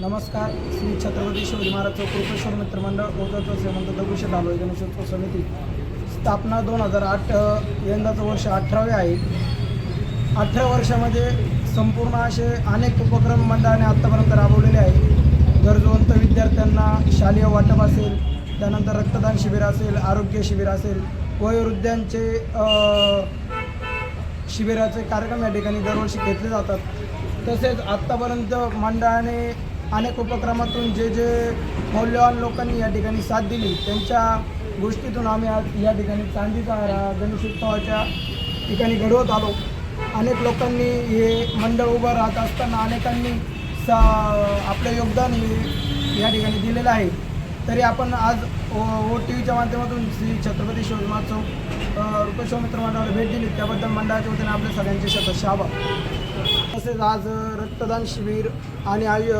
नमस्कार. श्री छत्रपती शिवाजी महाराज कृपेश्वर मित्रमंडळ मंडळ श्रीमंत दगडूशेठ आलोय गणेशोत्सव समिती. स्थापना दोन हजार आठ यंदाचं वर्ष अठरावे आहे. अठरा वर्षामध्ये संपूर्ण असे अनेक उपक्रम मंडळाने आत्तापर्यंत राबवलेले आहेत. गरजवंत विद्यार्थ्यांना शालेय वाटप असेल त्यानंतर रक्तदान शिबिर असेल आरोग्य शिबिर असेल वयोवृद्धांचे शिबिराचे कार्यक्रम या ठिकाणी दरवर्षी घेतले जातात. तसेच आत्तापर्यंत मंडळाने अनेक उपक्रमातून जे जे मौल्यवान लोकांनी या ठिकाणी साथ दिली त्यांच्या गोष्टीतून आम्ही आज या ठिकाणी चांदीचा गणेशोत्सवाच्या ठिकाणी घडवत आलो. अनेक लोकांनी हे मंडळ उभं राहत असताना अनेकांनी सा आपलं योगदान हे या ठिकाणी दिलेलं आहे. तरी आपण आज ओ ओ टी व्हीच्या माध्यमातून श्री छत्रपती शिवाजी महाराज रुपेश्वर मित्र मंडळाला भेट दिली. त्याबद्दल मंडळाच्या वतीने आपल्या सगळ्यांचे शतश आभार तसेच आज रक्तदान शिबिर आणि आयु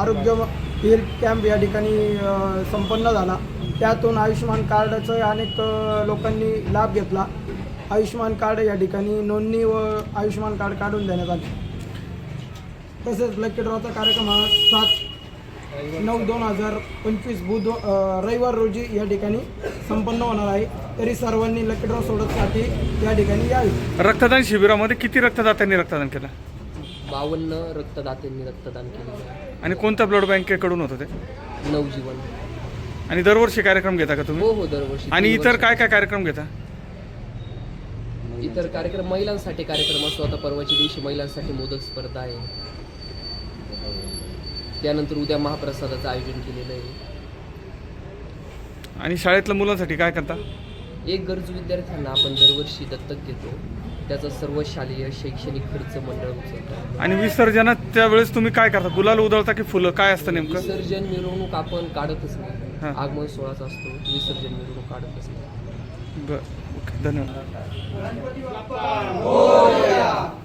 आरोग्य हेल्थ कॅम्प या ठिकाणी संपन्न झाला. त्यातून आयुष्यमान कार्डचं अनेक लोकांनी लाभ घेतला. आयुष्यमान कार्ड या ठिकाणी नोंदणी व आयुष्यमान कार्ड काढून देण्यात आले. तसेच लकी ड्रॉचा कार्यक्रम हा सात नऊ दोन हजार पंचवीस बुध रविवार रोजी या ठिकाणी संपन्न होणार आहे. तरी सर्वांनी लकी ड्रॉ सोडतसाठी या ठिकाणी यावे. रक्तदान शिबिरामध्ये किती रक्तदात्यांनी रक्तदान केलं? बावन्न रक्तदात्यांनी रक्तदान केलेलं आहे. आणि कोणत्या ब्लड बँकेकडून होतं ते? नवजीवन. आणि दरवर्षी कार्यक्रम घेता का तुम्ही? हो हो दरवर्षी. आणि तीन इतर वर्ष- काय काय कार्यक्रम घेता? इतर कार्यक्रम महिलांसाठी कार्यक्रम असतो. आता परवाच्या दिवशी महिलांसाठी मोदक स्पर्धा आहे. त्यानंतर उद्या महाप्रसादाचं आयोजन केलेलं आहे. आणि शाळेतल्या मुलांसाठी काय करता? एक गरजू विद्यार्थ्यांना आपण दरवर्षी दत्तक घेतो. त्याचा सर्व शालेय शैक्षणिक खर्च मंडळ उचलतो. आणि विसर्जनाच्या वेळेस तुम्ही काय करता? गुलाल उधळता की फुलं? काय असतं नेमकं? विसर्जन मिरवणूक आपण काढतच नाही. हां. आगमन सोहळाचा असतो. विसर्जन मिरवणूक काढतच नाही. बरं. ओके धन्यवाद. गणपती बाप्पा मोरया.